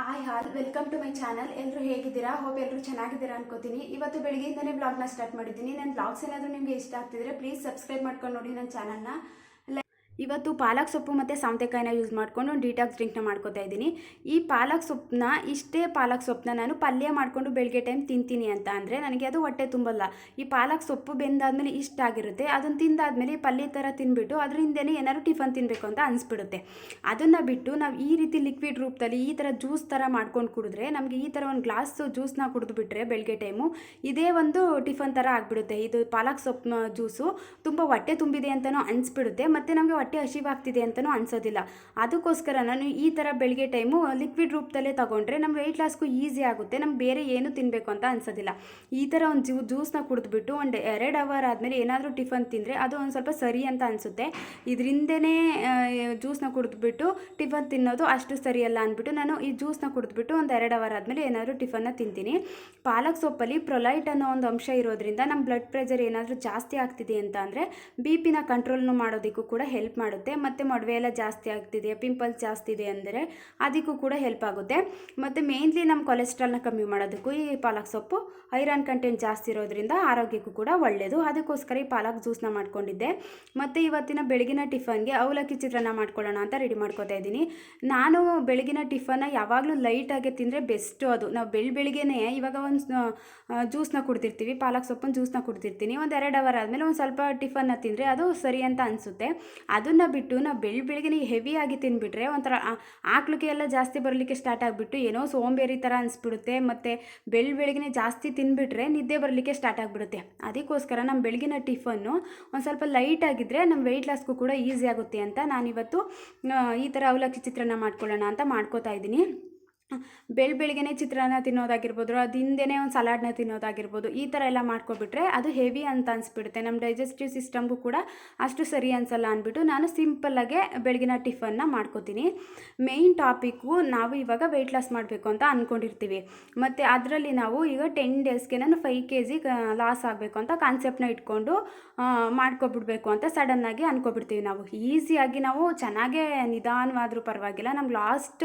Hi all welcome to my channel ಎಲ್ಲರೂ ಹೇಗಿದ್ದೀರಾ? Hope ಎಲ್ಲರೂ ಚೆನ್ನಾಗಿದ್ದೀರಾ ಅನ್ಕೋತೀನಿ. ಇವತ್ತು ಬೆಳಗ್ಗೆಯಿಂದಲೇ ಬ್ಲಾಗ್ನ ಸ್ಟಾರ್ಟ್ ಮಾಡಿದ್ದೀನಿ. ನನ್ನ ಬ್ಲಾಗ್ಸ್ ಏನಾದರೂ ನಿಮಗೆ ಇಷ್ಟ ಆಗ್ತಿದ್ರೆ ಪ್ಲೀಸ್ ಸಬ್ಸ್ಕ್ರೈಬ್ ಮಾಡ್ಕೊಂಡು ನೋಡಿ ನನ್ನ ಚಾನಲ್ನ ಇವತ್ತು ಪಾಲಕ್ ಸೊಪ್ಪು ಮತ್ತು ಸೌತೆಕಾಯಿನ ಯೂಸ್ ಮಾಡಿಕೊಂಡು ಡಿಟಾಕ್ಸ್ ಡ್ರಿಂಕ್ನ ಮಾಡ್ಕೋತಾ ಇದ್ದೀನಿ. ಈ ಪಾಲಕ್ ಸೊಪ್ಪನ್ನ, ಇಷ್ಟೇ ಪಾಲಕ್ ಸೊಪ್ಪನ್ನ ನಾನು ಪಲ್ಯ ಮಾಡಿಕೊಂಡು ಬೆಳಗ್ಗೆ ಟೈಮ್ ತಿಂತೀನಿ ಅಂತ ಅಂದರೆ ನನಗೆ ಅದು ಹೊಟ್ಟೆ ತುಂಬಲ್ಲ. ಈ ಪಾಲಕ್ ಸೊಪ್ಪು ಬೆಂದಾದಮೇಲೆ ಇಷ್ಟ ಆಗಿರುತ್ತೆ. ಅದನ್ನು ತಿಂದಾದಮೇಲೆ ಪಲ್ಯ ಥರ ತಿನ್ಬಿಟ್ಟು ಅದರಿಂದನೇ ಏನಾದ್ರು ಟಿಫನ್ ತಿನ್ನಬೇಕು ಅಂತ ಅನಿಸ್ಬಿಡುತ್ತೆ. ಅದನ್ನು ಬಿಟ್ಟು ನಾವು ಈ ರೀತಿ ಲಿಕ್ವಿಡ್ ರೂಪದಲ್ಲಿ ಈ ಥರ ಜ್ಯೂಸ್ ಥರ ಮಾಡ್ಕೊಂಡು ಕುಡಿದ್ರೆ ನಮಗೆ ಈ ಥರ ಒಂದು ಗ್ಲಾಸ್ ಜ್ಯೂಸ್ನ ಕುಡಿದು ಬಿಟ್ಟರೆ ಬೆಳಗ್ಗೆ ಟೈಮು ಇದೇ ಒಂದು ಟಿಫನ್ ಥರ ಆಗಿಬಿಡುತ್ತೆ. ಇದು ಪಾಲಕ್ ಸೊಪ್ಪು ಜ್ಯೂಸು ತುಂಬ ಹೊಟ್ಟೆ ತುಂಬಿದೆ ಅಂತಲೂ ಅನಿಸ್ಬಿಡುತ್ತೆ. ಮತ್ತು ನಮಗೆ ಹಸಿವಾಗ್ತಿದೆ ಅಂತಲೂ ಅನ್ಸೋದಿಲ್ಲ. ಅದಕ್ಕೋಸ್ಕರ ನಾನು ಈ ಥರ ಬೆಳಗ್ಗೆ ಟೈಮು ಲಿಕ್ವಿಡ್ ರೂಪದಲ್ಲೇ ತಗೊಂಡ್ರೆ ನಮ್ಮ ವೆಯ್ಟ್ ಲಾಸ್ಗೂ ಈಸಿ ಆಗುತ್ತೆ. ನಮ್ಗೆ ಬೇರೆ ಏನು ತಿನ್ನಬೇಕು ಅಂತ ಅನ್ಸೋದಿಲ್ಲ. ಈ ಥರ ಒಂದು ಜ್ಯೂ ಜ್ಯೂಸ್ನ ಕುಡಿದ್ಬಿಟ್ಟು ಒಂದು ಎರಡು ಅವರ್ ಆದಮೇಲೆ ಏನಾದರೂ ಟಿಫನ್ ತಿಂದರೆ ಅದು ಒಂದು ಸ್ವಲ್ಪ ಸರಿ ಅಂತ ಅನಿಸುತ್ತೆ. ಇದರಿಂದನೇ ಜ್ಯೂಸ್ನ ಕುಡಿದ್ಬಿಟ್ಟು ಟಿಫನ್ ತಿನ್ನೋದು ಅಷ್ಟು ಸರಿಯಲ್ಲ ಅಂದ್ಬಿಟ್ಟು ನಾನು ಈ ಜ್ಯೂಸ್ನ ಕುಡಿದ್ಬಿಟ್ಟು ಒಂದು ಎರಡು ಅವರ್ ಆದಮೇಲೆ ಏನಾದರೂ ಟಿಫನ್ನ ತಿಂತೀನಿ. ಪಾಲಕ್ ಸೊಪ್ಪಲ್ಲಿ ಪ್ರೊಲೈಟ್ ಅನ್ನೋ ಒಂದು ಅಂಶ ಇರೋದ್ರಿಂದ ನಮ್ಮ ಬ್ಲಡ್ ಪ್ರೆಷರ್ ಏನಾದರೂ ಜಾಸ್ತಿ ಆಗ್ತಿದೆ ಅಂತ ಅಂದರೆ ಬಿ ಪಿನ ಕಂಟ್ರೋಲ್ನು ಮಾಡೋದಕ್ಕೂ ಕೂಡ ಹೆಲ್ಪ್ ಮಾಡುತ್ತೆ. ಮತ್ತು ಮೊಡವೆ ಎಲ್ಲ ಜಾಸ್ತಿ ಆಗ್ತಿದೆ ಪಿಂಪಲ್ಸ್ ಜಾಸ್ತಿ ಇದೆ ಅಂದರೆ ಅದಕ್ಕೂ ಕೂಡ ಹೆಲ್ಪ್ ಆಗುತ್ತೆ. ಮತ್ತು ಮೇನ್ಲಿ ನಮ್ಮ ಕೊಲೆಸ್ಟ್ರಾಲ್ನ ಕಮ್ಮಿ ಮಾಡೋದಕ್ಕೂ ಈ ಪಾಲಕ್ ಸೊಪ್ಪು ಐರನ್ ಕಂಟೆಂಟ್ ಜಾಸ್ತಿ ಇರೋದ್ರಿಂದ ಆರೋಗ್ಯಕ್ಕೂ ಕೂಡ ಒಳ್ಳೆಯದು ಅದಕ್ಕೋಸ್ಕರ ಈ ಪಾಲಕ್ ಜ್ಯೂಸ್ನ ಮಾಡ್ಕೊಂಡಿದ್ದೆ. ಮತ್ತು ಇವತ್ತಿನ ಬೆಳಗಿನ ಟಿಫನ್ಗೆ ಅವಲಕ್ಕಿ ಚಿತ್ರಾನ್ನ ಮಾಡ್ಕೊಳ್ಳೋಣ ಅಂತ ರೆಡಿ ಮಾಡ್ಕೊತಾ ಇದ್ದೀನಿ. ನಾನು ಬೆಳಗಿನ ಟಿಫನ್ನ ಯಾವಾಗಲೂ ಲೈಟಾಗಿ ತಿಂದರೆ ಬೆಸ್ಟು ಅದು. ನಾವು ಬೆಳ ಬೆಳಿಗ್ಗೆನೇ ಇವಾಗ ಒಂದು ಜ್ಯೂಸ್ನ ಕುಡ್ತಿರ್ತೀವಿ ಪಾಲಕ್ ಸೊಪ್ಪನ್ನು ಜ್ಯೂಸ್ನ ಕುಡ್ತಿರ್ತೀನಿ ಒಂದು ಎರಡು ಅವರ್ ಆದಮೇಲೆ ಒಂದು ಸ್ವಲ್ಪ ಟಿಫನ್ನ ತಿಂದರೆ ಅದು ಸರಿ ಅಂತ ಅನಿಸುತ್ತೆ. ಅದನ್ನು ಬಿಟ್ಟು ನಾವು ಬೆಳ್ಳಿ ಬೆಳಿಗ್ಗೆ ಹೆವಿಯಾಗಿ ತಿಂದುಬಿಟ್ರೆ ಒಂಥರ, ಆ- ಆಕ್ಳಿಗೆ ಎಲ್ಲ ಜಾಸ್ತಿ ಬರಲಿಕ್ಕೆ ಸ್ಟಾರ್ಟ್ ಆಗಿಬಿಟ್ಟು ಏನೋ ಸೋಂಬೇರಿ ಥರ ಅನಿಸ್ಬಿಡುತ್ತೆ, ಮತ್ತು ಬೆಳ್ ಬೆಳಗ್ಗೆ ಜಾಸ್ತಿ ತಿಂದುಬಿಟ್ರೆ ನಿದ್ದೆ ಬರಲಿಕ್ಕೆ ಸ್ಟಾರ್ಟ್ ಆಗಿಬಿಡುತ್ತೆ. ಅದಕ್ಕೋಸ್ಕರ ನಮ್ಮ ಬೆಳಗಿನ ಟಿಫನ್ನು ಒಂದು ಸ್ವಲ್ಪ ಲೈಟ್ ಆಗಿದ್ದರೆ ನಮ್ಮ ವೆಯ್ಟ್ ಲಾಸ್ಗೂ ಕೂಡ ಈಸಿ ಆಗುತ್ತೆ ಅಂತ ನಾನಿವತ್ತು ಈ ಥರ ಅವಲಕ್ಕಿ ಚಿತ್ರಾನ್ನ ಮಾಡ್ಕೊಳ್ಳೋಣ ಅಂತ ಮಾಡ್ಕೋತಾ ಇದ್ದೀನಿ. ಬೆಳ ಬೆಳಿಗ್ಗೆನೇ ಚಿತ್ರಾನ್ನ ತಿನ್ನೋದಾಗಿರ್ಬೋದು, ಅದು ಹಿಂದೆನೇ ಒಂದು ಸಲಾಡ್ನ ತಿನ್ನೋದಾಗಿರ್ಬೋದು, ಈ ಥರ ಎಲ್ಲ ಮಾಡ್ಕೊಬಿಟ್ರೆ ಅದು ಹೆವಿ ಅಂತ ಅನಿಸ್ಬಿಡುತ್ತೆ. ನಮ್ಮ ಡೈಜೆಸ್ಟಿವ್ ಸಿಸ್ಟಮ್ಗೂ ಕೂಡ ಅಷ್ಟು ಸರಿ ಅನಿಸಲ್ಲ ಅಂದ್ಬಿಟ್ಟು ನಾನು ಸಿಂಪಲ್ಲಾಗೆ ಬೆಳಗಿನ ಟಿಫನ್ನ ಮಾಡ್ಕೋತೀನಿ. ಮೇಯ್ನ್ ಟಾಪಿಕ್ಕು ನಾವು ಇವಾಗ ವೆಯ್ಟ್ ಲಾಸ್ ಮಾಡಬೇಕು ಅಂತ ಅಂದ್ಕೊಂಡಿರ್ತೀವಿ ಮತ್ತು ಅದರಲ್ಲಿ ನಾವು ಈಗ ಟೆನ್ ಡೇಸ್ಗೆ ನಾನು ಫೈವ್ ಕೆ ಜಿ ಲಾಸ್ ಆಗಬೇಕು ಅಂತ ಕಾನ್ಸೆಪ್ಟ್ನ ಇಟ್ಕೊಂಡು ಮಾಡ್ಕೊಬಿಡ್ಬೇಕು ಅಂತ ಸಡನ್ನಾಗಿ ಅಂದ್ಕೊಬಿಡ್ತೀವಿ ನಾವು. ಈಸಿಯಾಗಿ ನಾವು ಚೆನ್ನಾಗೇ ನಿಧಾನವಾದರೂ ಪರವಾಗಿಲ್ಲ ನಮ್ಗೆ ಲಾಸ್ಟ್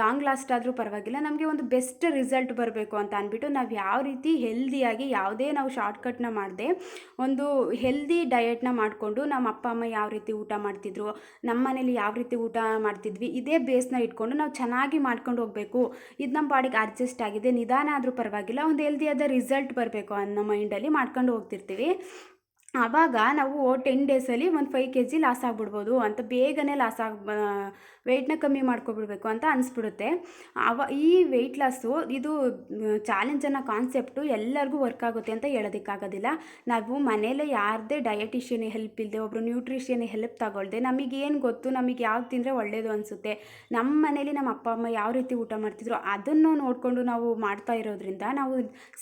ಲಾಂಗ್ ಲಾಸ್ಟ್ ಆದರೂ ಪರವಾಗಿಲ್ಲ. ನಮಗೆ ಒಂದು ಬೆಸ್ಟ್ ರಿಸಲ್ಟ್ ಬರಬೇಕು ಅಂತ ಅಂದ್ಬಿಟ್ಟು ನಾವು ಯಾವ ರೀತಿ ಹೆಲ್ದಿಯಾಗಿ ಯಾವುದೇ ನಾವು ಶಾರ್ಟ್ಕಟ್ನ ಮಾಡದೆ, ಒಂದು ಹೆಲ್ದಿ ಡಯೆಟ್ನ ಮಾಡಿಕೊಂಡು ನಮ್ಮ ಅಪ್ಪ, ಅಮ್ಮ ಯಾವ ರೀತಿ ಊಟ ಮಾಡ್ತಿದ್ರು ನಮ್ಮ ಮನೇಲಿ ಯಾವ ರೀತಿ ಊಟ ಮಾಡ್ತಿದ್ವಿ, ಇದೇ ಬೇಸ್ನ ಇಟ್ಕೊಂಡು ನಾವು ಚೆನ್ನಾಗಿ ಮಾಡ್ಕೊಂಡು ಹೋಗಬೇಕು. ಇದು ನಮ್ಮ ಬಾಡಿಗೆ ಅಡ್ಜಸ್ಟ್ ಆಗಿದೆ, ನಿಧಾನ ಆದರೂ ಪರವಾಗಿಲ್ಲ, ಒಂದು ಹೆಲ್ದಿಯಾದ ರಿಸಲ್ಟ್ ಬರಬೇಕು ಅನ್ನೋ ಮೈಂಡಲ್ಲಿ ಮಾಡ್ಕೊಂಡು ಹೋಗ್ತಿರ್ತೀವಿ. ಆವಾಗ ನಾವು ಟೆನ್ ಡೇಸಲ್ಲಿ ಒಂದು ಫೈವ್ ಕೆ ಜಿ ಲಾಸ್ ಆಗಿಬಿಡ್ಬೋದು ಅಂತ ಬೇಗನೆ ಲಾಸ್ ಆಗಿ ವೆಯ್ಟ್ನ ಕಮ್ಮಿ ಮಾಡ್ಕೊಬಿಡ್ಬೇಕು ಅಂತ ಅನಿಸ್ಬಿಡುತ್ತೆ. ಅವ, ಈ ವೆಯ್ಟ್ ಲಾಸು ಇದು ಚಾಲೆಂಜ್ ಅನ್ನೋ ಕಾನ್ಸೆಪ್ಟು ಎಲ್ಲರಿಗೂ ವರ್ಕ್ ಆಗುತ್ತೆ ಅಂತ ಹೇಳೋದಕ್ಕಾಗೋದಿಲ್ಲ. ನಾವು ಮನೇಲೇ ಯಾರದೇ ಡಯಟಿಷಿಯನ್ ಹೆಲ್ಪ್ ಇಲ್ಲದೆ ಒಬ್ಬರು ನ್ಯೂಟ್ರಿಷಿಯನ್ ಹೆಲ್ಪ್ ತಗೊಳ್ದೆ, ನಮಗೇನು ಗೊತ್ತು, ನಮಗೆ ಯಾವ್ದು ತಿಂದರೆ ಒಳ್ಳೆಯದು ಅನಿಸುತ್ತೆ ನಮ್ಮ ಮನೇಲಿ ನಮ್ಮ ಅಪ್ಪ, ಅಮ್ಮ ಯಾವ ರೀತಿ ಊಟ ಮಾಡ್ತಿದ್ರು ಅದನ್ನು ನೋಡಿಕೊಂಡು ನಾವು ಮಾಡ್ತಾ ಇರೋದ್ರಿಂದ ನಾವು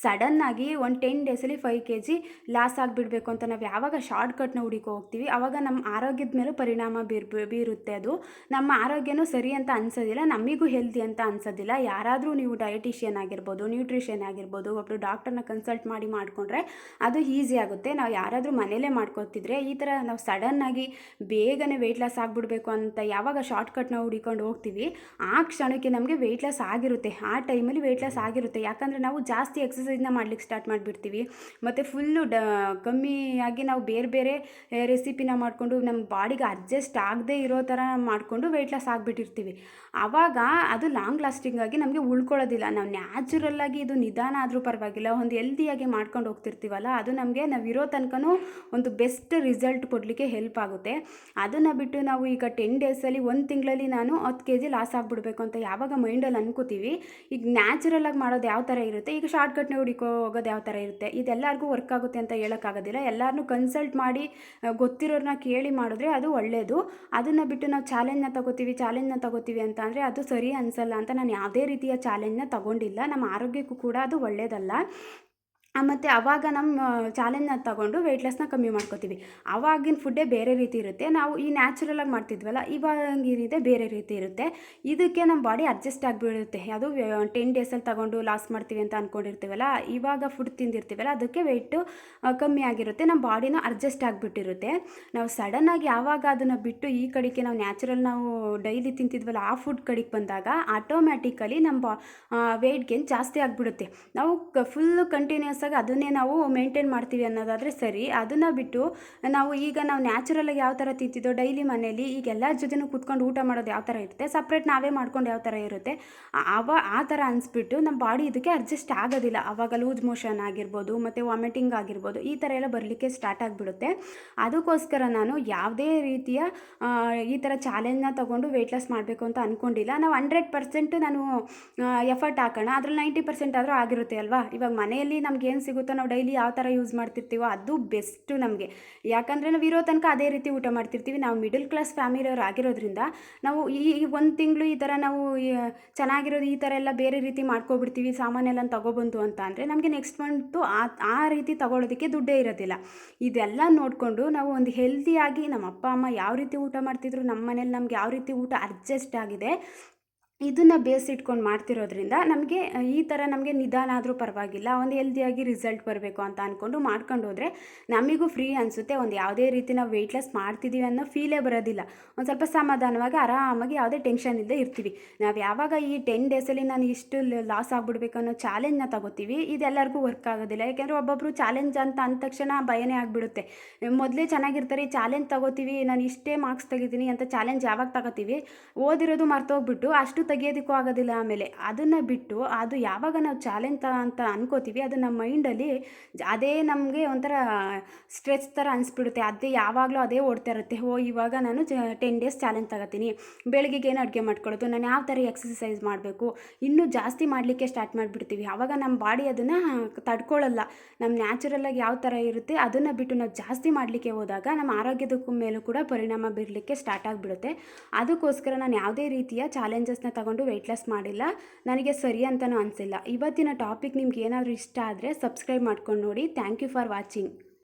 ಸಡನ್ನಾಗಿ ಒಂದು ಟೆನ್ ಡೇಸಲ್ಲಿ ಫೈವ್ ಕೆ ಜಿ ಲಾಸ್ ಆಗಿಬಿಡ್ಬೇಕು ಅಂತ ಯಾವಾಗ ಶಾರ್ಟ್ಕಟ್ನ ಹುಡುಕೋ ಹೋಗ್ತೀವಿ ಆವಾಗ ನಮ್ಮ ಆರೋಗ್ಯದ ಮೇಲೂ ಪರಿಣಾಮ ಬೀರ್ ಬೀರುತ್ತೆ ಅದು. ನಮ್ಮ ಆರೋಗ್ಯನೂ ಸರಿ ಅಂತ ಅನ್ಸೋದಿಲ್ಲ, ನಮಗೂ ಹೆಲ್ದಿ ಅಂತ ಅನ್ಸೋದಿಲ್ಲ. ಯಾರಾದರೂ ನೀವು ಡಯಟಿಷಿಯನ್ ಆಗಿರ್ಬೋದು ನ್ಯೂಟ್ರಿಷಿಯನ್ ಆಗಿರ್ಬೋದು ಒಬ್ಬರು ಡಾಕ್ಟರ್ನ ಕನ್ಸಲ್ಟ್ ಮಾಡಿ ಮಾಡಿಕೊಂಡ್ರೆ ಅದು ಈಸಿ ಆಗುತ್ತೆ. ನಾವು ಯಾರಾದರೂ ಮನೇಲೇ ಮಾಡ್ಕೊತಿದ್ರೆ ಈ ಥರ ನಾವು ಸಡನ್ನಾಗಿ ಬೇಗನೆ ವೆಯ್ಟ್ ಲಾಸ್ ಆಗಿಬಿಡ್ಬೇಕು ಅಂತ ಯಾವಾಗ ಶಾರ್ಟ್ಕಟ್ನ ಹುಡಿಕೊಂಡು ಹೋಗ್ತೀವಿ, ಆ ಕ್ಷಣಕ್ಕೆ ನಮಗೆ ವೆಯ್ಟ್ ಲಾಸ್ ಆಗಿರುತ್ತೆ. ಆ ಟೈಮಲ್ಲಿ ವೆಯ್ಟ್ ಲಾಸ್ ಆಗಿರುತ್ತೆ. ಯಾಕಂದರೆ ನಾವು ಜಾಸ್ತಿ ಎಕ್ಸಸೈಸ್ನ ಮಾಡ್ಲಿಕ್ಕೆ ಸ್ಟಾರ್ಟ್ ಮಾಡಿಬಿಡ್ತೀವಿ. ಮತ್ತು ಫುಲ್ಲು ಡ ಕಮ್ಮಿಯಾಗಿ ನಾವು ಬೇರೆ ಬೇರೆ ರೆಸಿಪಿನ ಮಾಡಿಕೊಂಡು ನಮ್ಮ ಬಾಡಿಗೆ ಅಡ್ಜಸ್ಟ್ ಆಗದೆ ಇರೋ ಥರ ಮಾಡಿಕೊಂಡು ವೆಯ್ಟ್ ಲಾಸ್ ಆಗಿಬಿಟ್ಟಿರ್ತೀವಿ. ಆವಾಗ ಅದು ಲಾಂಗ್ ಲಾಸ್ಟಿಂಗ್ ಆಗಿ ನಮಗೆ ಉಳ್ಕೊಳ್ಳೋದಿಲ್ಲ. ನಾವು ನ್ಯಾಚುರಲ್ಲಾಗಿ ಇದು ನಿಧಾನ ಆದರೂ ಪರವಾಗಿಲ್ಲ. ಒಂದು ಹೆಲ್ದಿಯಾಗಿ ಮಾಡ್ಕೊಂಡು ಹೋಗ್ತಿರ್ತೀವಲ್ಲ, ಅದು ನಮಗೆ ನಾವು ಇರೋ ತನಕನೂ ಒಂದು ಬೆಸ್ಟ್ ರಿಸಲ್ಟ್ ಕೊಡಲಿಕ್ಕೆ ಹೆಲ್ಪ್ ಆಗುತ್ತೆ. ಅದನ್ನು ಬಿಟ್ಟು ನಾವು ಈಗ ಟೆನ್ ಡೇಸಲ್ಲಿ ಒಂದು ತಿಂಗಳಲ್ಲಿ ನಾನು ಹತ್ತು ಕೆ ಜಿ ಲಾಸ್ ಆಗಿಬಿಡ್ಬೇಕು ಅಂತ ಯಾವಾಗ ಮೈಂಡಲ್ಲಿ ಅನ್ಕೋತೀವಿ. ಈಗ ನ್ಯಾಚುರಲಾಗಿ ಮಾಡೋದು ಯಾವ ಥರ ಇರುತ್ತೆ? ಈಗ ಶಾರ್ಟ್ಕಟ್ನ ಹುಡುಕೋ ಹೋಗೋದು ಯಾವ ಥರ ಇರುತ್ತೆ? ಇದೆಲ್ಲರಿಗೂ ವರ್ಕ್ ಆಗುತ್ತೆ ಅಂತ ಹೇಳೋಕ್ಕಾಗೋದಿಲ್ಲ. ಎಲ್ಲರನ್ನೂ ಕನ್ಸಲ್ಟ್ ಮಾಡಿ ಗೊತ್ತಿರೋರನ್ನ ಕೇಳಿ ಮಾಡಿದ್ರೆ ಅದು ಒಳ್ಳೆಯದು ಅದನ್ನು ಬಿಟ್ಟು ನಾವು ಚಾಲೆಂಜ್ನ ತಗೋತೀವಿ ಚಾಲೆಂಜ್ನ ತಗೋತೀವಿ ಅಂತ ಅಂದರೆ ಅದು ಸರಿ ಅನಿಸಲ್ಲ ಅಂತ ನಾನು ಯಾವುದೇ ರೀತಿಯ ಚಾಲೆಂಜ್ನ ತಗೊಂಡಿಲ್ಲ. ನಮ್ಮ ಆರೋಗ್ಯಕ್ಕೂ ಕೂಡ ಅದು ಒಳ್ಳೆಯದಲ್ಲ ಮತ್ತು ಅವಾಗ ನಮ್ಮ ಚಾಲೆಂಜ್ನ ತಗೊಂಡು ವೆಯ್ಟ್ ಲಾಸ್ನ ಕಮ್ಮಿ ಮಾಡ್ಕೋತೀವಿ. ಆವಾಗಿನ ಫುಡ್ಡೇ ಬೇರೆ ರೀತಿ ಇರುತ್ತೆ. ನಾವು ಈ ನ್ಯಾಚುರಲಾಗಿ ಮಾಡ್ತಿದ್ವಲ್ಲ ಇವಾಗ ಈ ರೀತಿ ಬೇರೆ ರೀತಿ ಇರುತ್ತೆ. ಇದಕ್ಕೆ ನಮ್ಮ ಬಾಡಿ ಅಡ್ಜಸ್ಟ್ ಆಗಿಬಿಡುತ್ತೆ. ಅದು ಟೆನ್ ಡೇಸಲ್ಲಿ ತಗೊಂಡು ಲಾಸ್ ಮಾಡ್ತೀವಿ ಅಂತ ಅಂದ್ಕೊಂಡಿರ್ತೀವಲ್ಲ ಇವಾಗ ಫುಡ್ ತಿಂದಿರ್ತೀವಲ್ಲ, ಅದಕ್ಕೆ ವೆಯ್ಟು ಕಮ್ಮಿ ಆಗಿರುತ್ತೆ. ನಮ್ಮ ಬಾಡಿನೂ ಅಡ್ಜಸ್ಟ್ ಆಗಿಬಿಟ್ಟಿರುತ್ತೆ. ನಾವು ಸಡನ್ನಾಗಿ ಯಾವಾಗ ಅದನ್ನು ಬಿಟ್ಟು ಈ ಕಡೆಗೆ ನಾವು ನ್ಯಾಚುರಲ್ ನಾವು ಡೈಲಿ ತಿಂತಿದ್ವಲ್ಲ, ಆ ಫುಡ್ ಕಡೆಗೆ ಬಂದಾಗ ಆಟೋಮ್ಯಾಟಿಕಲಿ ನಮ್ಮ ಬಾ ವೆಯ್ಟ್ ಗೇನ್ ಜಾಸ್ತಿ ಆಗಿಬಿಡುತ್ತೆ. ನಾವು ಫುಲ್ ಕಂಟಿನ್ಯೂಸ್ ಅದನ್ನೇ ನಾವು ಮೇಂಟೈನ್ ಮಾಡ್ತೀವಿ ಅನ್ನೋದಾದರೆ ಸರಿ. ಅದನ್ನು ಬಿಟ್ಟು ನಾವು ಈಗ ನಾವು ನ್ಯಾಚುರಲಾಗಿ ಯಾವ ಥರ ತಿಂತಿದ್ದೋ ಡೈಲಿ ಮನೇಲಿ ಈಗ ಎಲ್ಲ ಜೊತೆನೂ ಕೂತ್ಕೊಂಡು ಊಟ ಮಾಡೋದು ಯಾವ ಥರ ಇರುತ್ತೆ? ಸಪ್ರೇಟ್ ನಾವೇ ಮಾಡ್ಕೊಂಡು ಯಾವ ಥರ ಇರುತ್ತೆ? ಅವ, ಆ ಥರ ಅನಿಸ್ಬಿಟ್ಟು ನಮ್ಮ ಬಾಡಿ ಇದಕ್ಕೆ ಅಡ್ಜಸ್ಟ್ ಆಗೋದಿಲ್ಲ. ಆವಾಗ ಲೂಸ್ ಮೋಷನ್ ಆಗಿರ್ಬೋದು ಮತ್ತು ವಾಮಿಟಿಂಗ್ ಆಗಿರ್ಬೋದು ಈ ಥರ ಎಲ್ಲ ಬರಲಿಕ್ಕೆ ಸ್ಟಾರ್ಟ್ ಆಗಿಬಿಡುತ್ತೆ. ಅದಕ್ಕೋಸ್ಕರ ನಾನು ಯಾವುದೇ ರೀತಿಯ ಈ ಥರ ಚಾಲೆಂಜ್ನ ತೊಗೊಂಡು ವೆಯ್ಟ್ ಲಾಸ್ ಮಾಡಬೇಕು ಅಂತ ಅಂದ್ಕೊಂಡಿಲ್ಲ ನಾವು ಹಂಡ್ರೆಡ್ ಪರ್ಸೆಂಟ್ ನಾನು ಎಫರ್ಟ್ ಹಾಕೋಣ. ಅದ್ರಲ್ಲಿ ನೈಂಟಿ ಪರ್ಸೆಂಟ್ ಆದರೂ ಆಗಿರುತ್ತೆ ಅಲ್ವಾ? ಇವಾಗ ಮನೆಯಲ್ಲಿ ನಮ್ಗೆ ಏನು ಸಿಗುತ್ತೋ ನಾವು ಡೈಲಿ ಯಾವ ಥರ ಯೂಸ್ ಮಾಡ್ತಿರ್ತೀವೋ ಅದು ಬೆಸ್ಟು ನಮಗೆ. ಯಾಕಂದರೆ ನಾವು ಇರೋ ತನಕ ಅದೇ ರೀತಿ ಊಟ ಮಾಡ್ತಿರ್ತೀವಿ. ನಾವು ಮಿಡಲ್ ಕ್ಲಾಸ್ ಫ್ಯಾಮಿಲಿಯವ್ರು ಆಗಿರೋದ್ರಿಂದ ನಾವು ಈ ಒಂದು ತಿಂಗಳು ಈ ಥರ ನಾವು ಚೆನ್ನಾಗಿರೋದು ಈ ಥರ ಎಲ್ಲ ಬೇರೆ ರೀತಿ ಮಾಡ್ಕೊಬಿಡ್ತೀವಿ ಸಾಮಾನೆಲ್ಲ ತಗೊಬಂತು ಅಂತ ಅಂದರೆ ನಮಗೆ ನೆಕ್ಸ್ಟ್ ಮಂತು ಆ ಆ ರೀತಿ ತಗೊಳ್ಳೋದಕ್ಕೆ ದುಡ್ಡೇ ಇರೋದಿಲ್ಲ. ಇದೆಲ್ಲ ನೋಡಿಕೊಂಡು ನಾವು ಒಂದು ಹೆಲ್ದಿಯಾಗಿ ನಮ್ಮ ಅಪ್ಪ, ಅಮ್ಮ ಯಾವ ರೀತಿ ಊಟ ಮಾಡ್ತಿದ್ರು ನಮ್ಮ ಮನೇಲಿ ನಮ್ಗೆ ಯಾವ ರೀತಿ ಊಟ ಅಡ್ಜಸ್ಟ್ ಆಗಿದೆ ಇದನ್ನು ಇಟ್ಕೊಂಡು ಮಾಡ್ತಿರೋದ್ರಿಂದ ನಮಗೆ ಈ ಥರ ನಮಗೆ ನಿಧಾನ ಆದರೂ ಪರವಾಗಿಲ್ಲ. ಒಂದು ಹೆಲ್ದಿಯಾಗಿ ರಿಸಲ್ಟ್ ಬರಬೇಕು ಅಂತ ಅಂದ್ಕೊಂಡು ಮಾಡ್ಕೊಂಡು ಹೋದರೆ ನಮಗೂ ಫ್ರೀ ಅನಿಸುತ್ತೆ. ಒಂದು ಯಾವುದೇ ರೀತಿ ನಾವು ವೆಯ್ಟ್ ಲಾಸ್ ಮಾಡ್ತಿದ್ದೀವಿ ಅನ್ನೋ ಫೀಲೇ ಬರೋದಿಲ್ಲ. ಒಂದು ಸ್ವಲ್ಪ ಸಮಾಧಾನವಾಗಿ ಆರಾಮಾಗಿ ಯಾವುದೇ ಟೆನ್ಷನ್ ಇಲ್ಲದೆ ಇರ್ತೀವಿ. ನಾವು ಯಾವಾಗ ಈ ಟೆನ್ ಡೇಸಲ್ಲಿ ನಾನು ಇಷ್ಟು ಲಾಸ್ ಆಗಿಬಿಡ್ಬೇಕು ಅನ್ನೋ ಚಾಲೆಂಜ್ನ ತಗೋತೀವಿ ಇದೆಲ್ಲರಿಗೂ ವರ್ಕ್ ಆಗೋದಿಲ್ಲ. ಯಾಕೆಂದರೆ ಒಬ್ಬೊಬ್ಬರು ಚಾಲೆಂಜ್ ಅಂತ ಅಂದ ತಕ್ಷಣ ಭಯನೇ ಆಗಿಬಿಡುತ್ತೆ. ಮೊದಲೇ ಚೆನ್ನಾಗಿರ್ತಾರೆ, ಈ ಚಾಲೆಂಜ್ ತಗೋತೀವಿ, ನಾನು ಇಷ್ಟೇ ಮಾರ್ಕ್ಸ್ ತೆಗಿತೀನಿ ಅಂತ ಚಾಲೆಂಜ್ ಯಾವಾಗ ತಗೋತೀವಿ, ಓದಿರೋದು ಮರ್ತೋಗ್ಬಿಟ್ಟು ಅಷ್ಟು ತೆಗಿಯೋದಕ್ಕೂ ಆಗೋದಿಲ್ಲ ಆಮೇಲೆ ಅದನ್ನು ಬಿಟ್ಟು ಅದು ಯಾವಾಗ ನಾವು ಚಾಲೆಂಜ್ ಅಂತ ಅನ್ಕೋತೀವಿ, ಅದು ನಮ್ಮ ಮೈಂಡಲ್ಲಿ ಅದೇ ನಮಗೆ ಒಂಥರ ಸ್ಟ್ರೆಸ್ ಥರ ಅನಿಸ್ಬಿಡುತ್ತೆ. ಅದೇ ಯಾವಾಗಲೂ ಅದೇ ಓಡ್ತಾ ಇರುತ್ತೆ. ಓ, ಇವಾಗ ನಾನು ಟೆನ್ ಡೇಸ್ ಚಾಲೆಂಜ್ ತಗೋತೀನಿ. ಬೆಳಗ್ಗೆಗೆ ಏನು ಅಡುಗೆ ಮಾಡ್ಕೊಳ್ಳೋದು? ನಾನು ಯಾವ ಥರ ಎಕ್ಸಸೈಸ್ ಮಾಡಬೇಕು? ಇನ್ನೂ ಜಾಸ್ತಿ ಮಾಡಲಿಕ್ಕೆ ಸ್ಟಾರ್ಟ್ ಮಾಡಿಬಿಡ್ತೀವಿ. ಆವಾಗ ನಮ್ಮ ಬಾಡಿ ಅದನ್ನು ತಡ್ಕೊಳ್ಳಲ್ಲ. ನಮ್ಮ ನ್ಯಾಚುರಲಾಗಿ ಯಾವ ಥರ ಇರುತ್ತೆ ಅದನ್ನು ಬಿಟ್ಟು ನಾವು ಜಾಸ್ತಿ ಮಾಡಲಿಕ್ಕೆ ಹೋದಾಗ ನಮ್ಮ ಆರೋಗ್ಯದಕ್ಕೂ ಮೇಲೂ ಕೂಡ ಪರಿಣಾಮ ಬೀರಲಿಕ್ಕೆ ಸ್ಟಾರ್ಟ್ ಆಗಿಬಿಡುತ್ತೆ. ಅದಕ್ಕೋಸ್ಕರ ನಾನು ಯಾವುದೇ ರೀತಿಯ ಚಾಲೆಂಜಸ್ನ ತಗೊಂಡು ವೆಯ್ಟ್ ಲಾಸ್ ಮಾಡಿಲ್ಲ. ನನಗೆ ಸರಿ ಅಂತಲೂ ಅನಿಸಿಲ್ಲ. ಇವತ್ತಿನ ಟಾಪಿಕ್ ನಿಮ್ಗೆ ಏನಾದರೂ ಇಷ್ಟ ಆದರೆ ಸಬ್ಸ್ಕ್ರೈಬ್ ಮಾಡ್ಕೊಂಡು ನೋಡಿ. Thank you for watching